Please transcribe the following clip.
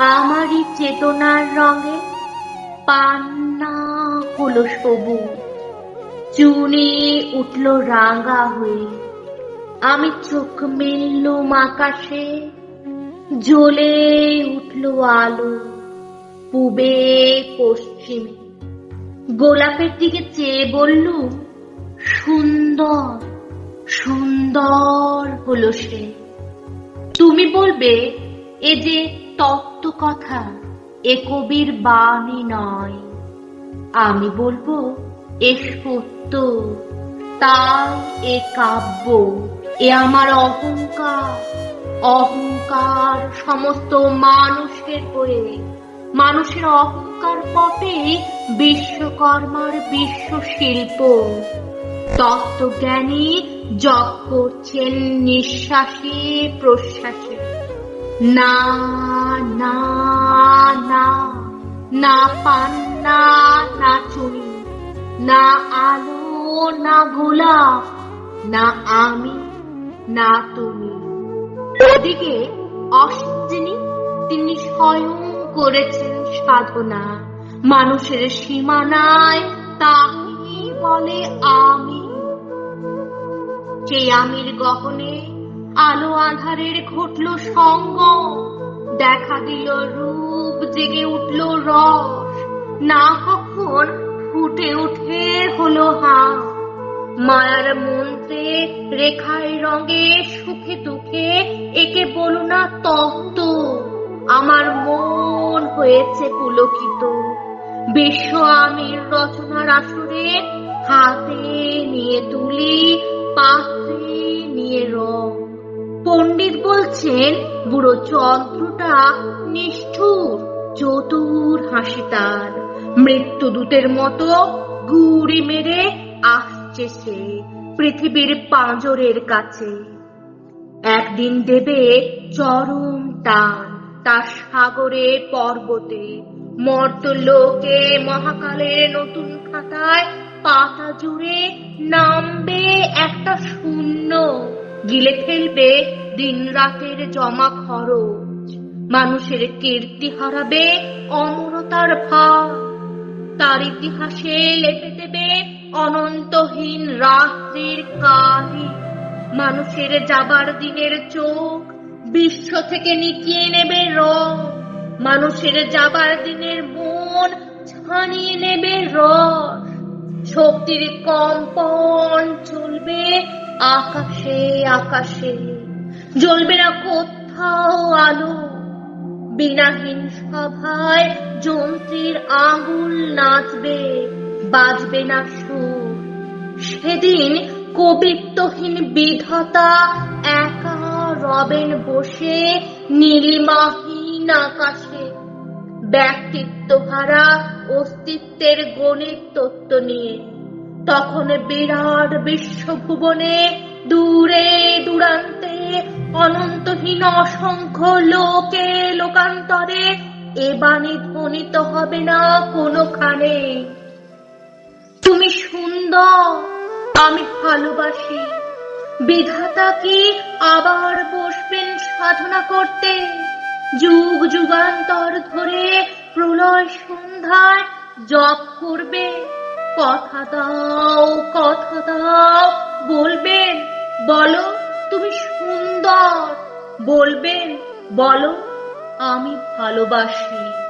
আমারই চেতনার রঙে পান্না হলো সবুজ চুনে উঠল রাঙা হয়ে। আমি চোখ মেললুম আকাশে, জ্বলে উঠল আলো। পূবে, পশ্চিমে। গোলাপের দিকে চেয়ে বললুম সুন্দর সুন্দর হলো সে তুমি বলবে, এ যে তত্ত্ব কথা এ কবির বাণী নয়। আমি বলব এ সত্য তাই এ কাব্য, এ আমার অহংকার। অহংকার সমস্ত মানুষের হয়ে, মানুষের অহংকার পটে বিশ্বকর্মার বিশ্ব শিল্প তত্ত্বজ্ঞানী জপ করছেন নিঃশ্বাসে প্রশ্বাসে। না না না না পান্না, না চুনি, না আলো, না গোলাপ, না আমি, না তুমি। ওদিকে অশ্বিনী তিনি স্বয়ং করেছেন সাধনা। মানুষের সীমানায় তাকে বলে আমি। সেই আমির গহনে আলো আধারের ঘটল সঙ্গ। দেখা দিল রূপ জেগে উঠল রস। না কখন ফুটে উঠে হলো হা মায়ার মন্ত্রে রেখায় রঙে সুখে দুঃখে একে বলো না তত্ত্ব আমার মন হয়েছে পুলকিত। বিশ্ব আমির রচনার আসরে হাতে নিয়ে তুলি, পাত্রে নিয়ে রং পণ্ডিত বলছেন, বুড়ো চন্দ্রটা নিষ্ঠুর, চতুর হাসি তার। মৃত্যুদূতের মতো গুড়ি মেরে আসছে সে পৃথিবীর পাঁজরের কাছে। একদিন দেবে চরম টান তার সাগরে পর্বতে। মর্ত লোকে মহাকালের নতুন খাতায় পাতা জুড়ে নামবে একটা শূন্য। গিলে ফেলবে দিন রাতের জমা খরচ। মানুষের কীর্তি হারাবে অমরতার ভার। তার ইতিহাসে লেপে দেবে অনন্তহীন রাত্রির কালি মানুষের যাবার দিনের চোখ বিশ্ব থেকে নিকিয়ে নেবে রং। মানুষের যাবার দিনের মন ছানিয়ে নেবে রস। শক্তির কম্পন চলবে আকাশে আকাশে। জ্বলবে না কোথাও আলো। বিনাহীন সভায় যন্ত্রীর আঙুল নাচবে, বাজবে না সুর। সেদিন কবিত্বহীন বিধাতা একা রবেন বসে নীলিমাহীন আকাশে। ব্যক্তিত্ব হারা অস্তিত্বের গণিত তত্ত্ব নিয়ে। তখন বিরাট বিশ্বভুবনে দূরে দূরান্তে অনন্তহীন অসংখ্য লোকে লোকান্তরে এ বাণী ধ্বনিত হবে না কোনোখানে। তুমি সুন্দর, আমি ভালোবাসি। বিধাতা কি আবার বসবেন সাধনা করতে? যুগ যুগান্তর ধরে প্রলয় সন্ধ্যায় জপ করবে কথা দাও কথা দাও। বলবেন বলো তুমি সুন্দর। বলবেন বলো আমি ভালোবাসি।